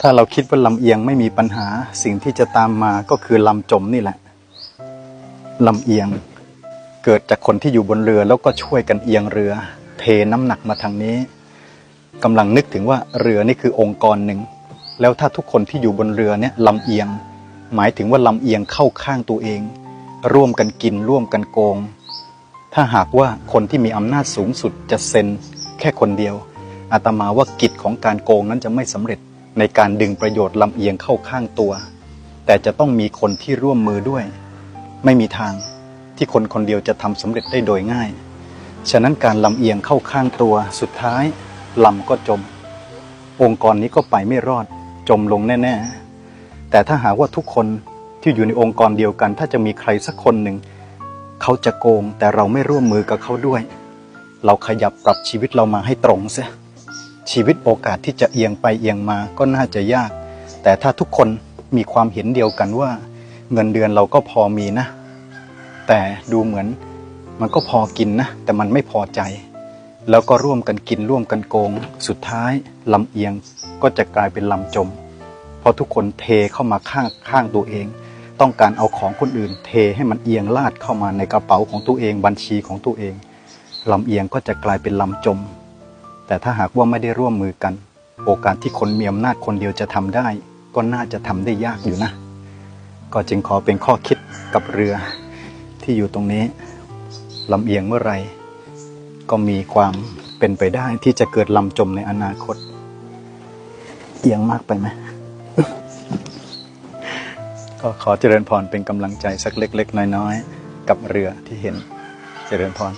ถ้าเราคิดว่าลำเอียงไม่มีปัญหาสิ่งที่จะตามมาก็คือลำจมนี่แหละลำเอียงเกิดจากคนที่อยู่บนเรือแล้วก็ช่วยกันเอียงเรือ เทน้ำหนักมาทางนี้กำลังนึกถึงว่าเรือนี่คือองค์กรหนึ่ง แล้วถ้าทุกคนที่อยู่บนเรือเนี่ยลำเอียง หมายถึงว่าลำเอียงเข้าข้างตัวเอง ร่วมกันกินร่วมกันโกง ถ้าหากว่าคนที่มีอำนาจสูงสุดจะเซ็นแค่คนเดียวอาตมาว่ากิจของการโกงนั้นจะไม่สำเร็จ ในการดึงประโยชน์ลำเอียงเข้าข้างตัว แต่จะต้องมีคนที่ร่วมมือด้วย ไม่มีทางที่คนคนเดียวจะทำสำเร็จได้โดยง่าย ฉะนั้นการลำเอียงเข้าข้างตัวสุดท้ายลำก็จม องค์กรนี้ก็ไปไม่รอด จมลงแน่ ๆ แต่ถ้าหากว่าทุกคนที่อยู่ในองค์กรเดียวกัน ถ้าจะมีใครสักคนหนึ่ง เขาจะโกงแต่เราไม่ร่วมมือกับเขาด้วย เราขยับปรับชีวิตเรามาให้ตรงเสีย ชีวิตโอกาสที่จะเอียงไปเอียงมาก็น่าจะยาก แต่ถ้าทุกคนมีความเห็นเดียวกันว่า เงินเดือนเราก็พอมีนะ แต่ดูเหมือนมันก็พอกินนะ แต่มันไม่พอใจ แล้วก็ร่วมกันกินร่วมกันโกง สุดท้ายลำเอียงก็จะกลายเป็นลำจม เพราะทุกคนเทเข้ามาข้างข้างตัวเอง ต้องการเอาของคนอื่น เทให้มันเอียงลาดเข้ามาในกระเป๋าของตัวเองบัญชีของตัวเองลำเอียงก็จะกลายเป็นลำจม แต่ถ้าหากว่าไม่ได้ร่วมมือกัน โอกาสที่คนมีอำนาจคนเดียวจะทำได้ ก็น่าจะทำได้ยากอยู่นะ ก็จึงขอเป็นข้อคิดกับเรือที่อยู่ตรงนี้ลำเอียงเมื่อไรก็มีความเป็นไปได้ที่จะเกิดลำจมในอนาคต เอียงมากไปไหมก็ขอเจริญพรเป็นกำลังใจสักเล็ก ๆ น้อย ๆ กับเรือที่เห็นเจริญพร